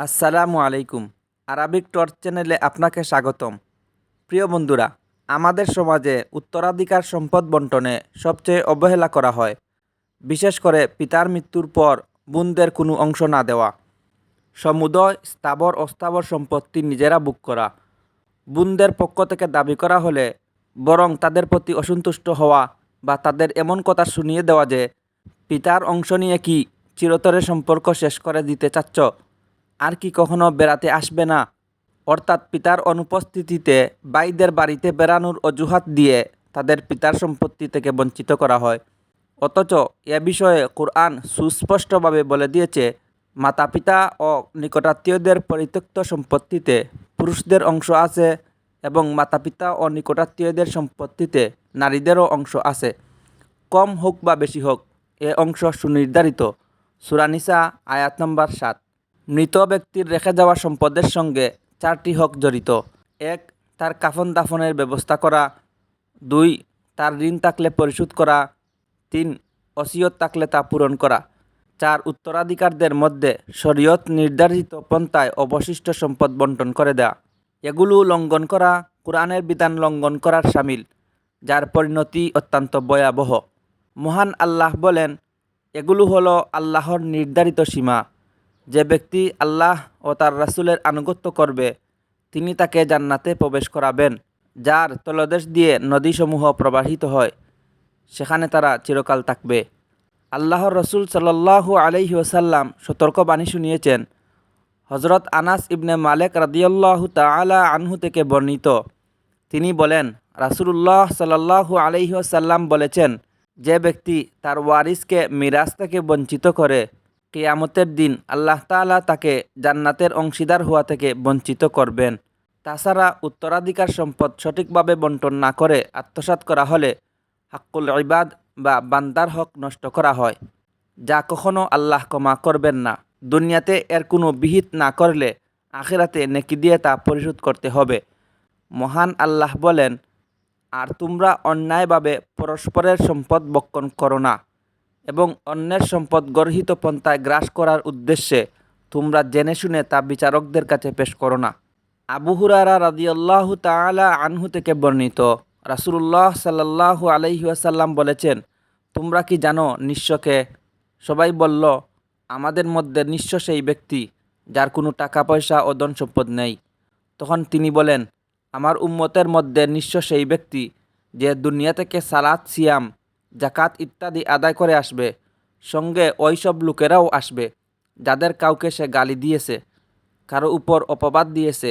আসসালামু আলাইকুম। Arabic torch চ্যানেলে আপনাকে স্বাগতম। প্রিয় বন্ধুরা, আমাদের সমাজে উত্তরাধিকার সম্পদ বন্টনে সবচেয়ে অবহেলা করা হয়। বিশেষ করে পিতার মৃত্যুর পর বোনদের কোনো অংশ না দেওয়া। সমুদয় স্থাবর অস্থাবর সম্পত্তি নিজেরা বুক করা। বোনদের পক্ষ থেকে দাবি করা হলে বরং তাদের প্রতি অসন্তুষ্ট হওয়া বা তাদের এমন কথা শুনিয়ে দেওয়া যে, পিতার অংশ নিয়ে কি চিরতরে সম্পর্ক শেষ করে দিতে চাচ্ছ? আর কি কখনো বেড়াতে আসবে না। অর্থাৎ পিতার অনুপস্থিতিতে বাইদের বাড়িতে বেড়ানোর অজুহাত দিয়ে তাদের পিতার সম্পত্তি থেকে বঞ্চিত করা হয়। অথচ এ বিষয়ে কোরআন সুস্পষ্টভাবে বলে দিয়েছে মাতা পিতা ও নিকটাত্মীয়দের পরিত্যক্ত সম্পত্তিতে পুরুষদের অংশ আছে এবং মাতা পিতা ও নিকটাত্মীয়দের সম্পত্তিতে নারীদেরও অংশ আছে। কম হোক বা বেশি হোক, এ অংশ সুনির্ধারিত। সুরানিসা আয়াত নম্বর সাত। মৃত ব্যক্তির রেখে যাওয়া সম্পদের সঙ্গে চারটি হক জড়িত। এক, তার কাফন দাফনের ব্যবস্থা করা। দুই, তার ঋণ থাকলে পরিশোধ করা। তিন অসিয়ত থাকলে তা পূরণ করা। চার, উত্তরাধিকারদের মধ্যে শরীয়ত নির্ধারিত পন্থায় অবশিষ্ট সম্পদ বন্টন করে দেয়া। এগুলো লঙ্ঘন করা, কোরআনের বিধান লঙ্ঘন করার সামিল, যার পরিণতি অত্যন্ত ভয়াবহ। মহান আল্লাহ বলেন, এগুলো হলো আল্লাহর নির্ধারিত সীমা। যে ব্যক্তি আল্লাহ ও তার রাসূলের আনুগত্য করবে, তিনি তাকে জান্নাতে প্রবেশ করাবেন, যার তলদেশ দিয়ে নদীসমূহ প্রবাহিত হয়, সেখানে তারা চিরকাল থাকবে। আল্লাহর রসুল সাল্লাল্লাহু আলাইহি ওসাল্লাম সতর্কবাণী শুনিয়েছেন হজরত আনাস ইবনে মালেক রাদিয়াল্লাহু তাআলা আনহু থেকে বর্ণিত। তিনি বলেন, রাসূলুল্লাহ সাল্লাল্লাহু আলাইহি ওসাল্লাম বলেছেন, যে ব্যক্তি তার ওয়ারিসকে মিরাজ থেকে বঞ্চিত করে কিয়ামতের দিন আল্লাহ তাআলা তাকে জান্নাতের অংশীদার হওয়া থেকে বঞ্চিত করবেন। তাছাড়া উত্তরাধিকার সম্পদ সঠিকভাবে বন্টন না করে আত্মসাৎ করা হলে হাক্কুল ইবাদ বা বান্দার হক নষ্ট করা হয়। যা কখনো আল্লাহ ক্ষমা করবেন না। দুনিয়াতে এর কোনো বিহিত না করলে আখেরাতে নেকি দিয়ে তা পরিশোধ করতে হবে। মহান আল্লাহ বলেন, আর তোমরা অন্যায়ভাবে পরস্পরের সম্পদ বক্ষণ করো না। এবং অন্যের সম্পদ গর্হিত পন্থায় গ্রাস করার উদ্দেশ্যে তোমরা জেনে শুনে তা বিচারকদের কাছে পেশ করো না। আবু হুরারা রাদিয়াল্লাহু তাআলা আনহু থেকে বর্ণিত। রাসূলুল্লাহ সাল্লাল্লাহু আলাইহি ওয়াসাল্লাম বলেছেন, তোমরা কি জানো নিঃস্বকে? সবাই বলল, আমাদের মধ্যে নিঃস্ব সেই ব্যক্তি যার কোনো টাকা, পয়সা ও ধন সম্পদ নেই। তখন তিনি বলেন, আমার উম্মতের মধ্যে নিঃস্ব সেই ব্যক্তি যে দুনিয়া থেকে সালাত, সিয়াম জাকাত ইত্যাদি আদায় করে আসবে। সঙ্গে ওই সব লোকেরাও আসবে, যাদের কাউকে সে গালি দিয়েছে, কারও উপর অপবাদ দিয়েছে,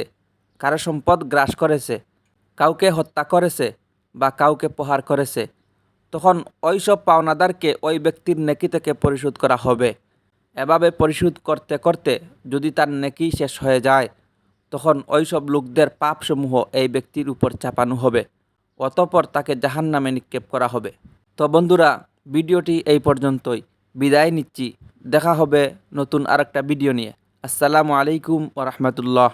কারও সম্পদ গ্রাস করেছে, কাউকে হত্যা করেছে বা কাউকে প্রহার করেছে। তখন ওই সব পাওনাদারকে ওই ব্যক্তির নেকি থেকে পরিশোধ করা হবে। এভাবে পরিশোধ করতে করতে যদি তার নেকি শেষ হয়ে যায়, তখন ওই সব লোকদের পাপসমূহ এই ব্যক্তির উপর চাপানো হবে, অতপর তাকে জাহান নামে নিক্ষেপ করা হবে। তো বন্ধুরা, ভিডিওটি এই পর্যন্তই। বিদায় নিচ্ছি। দেখা হবে নতুন আরেকটা ভিডিও নিয়ে। আসসালামু আলাইকুম ও রহমতুল্লাহ।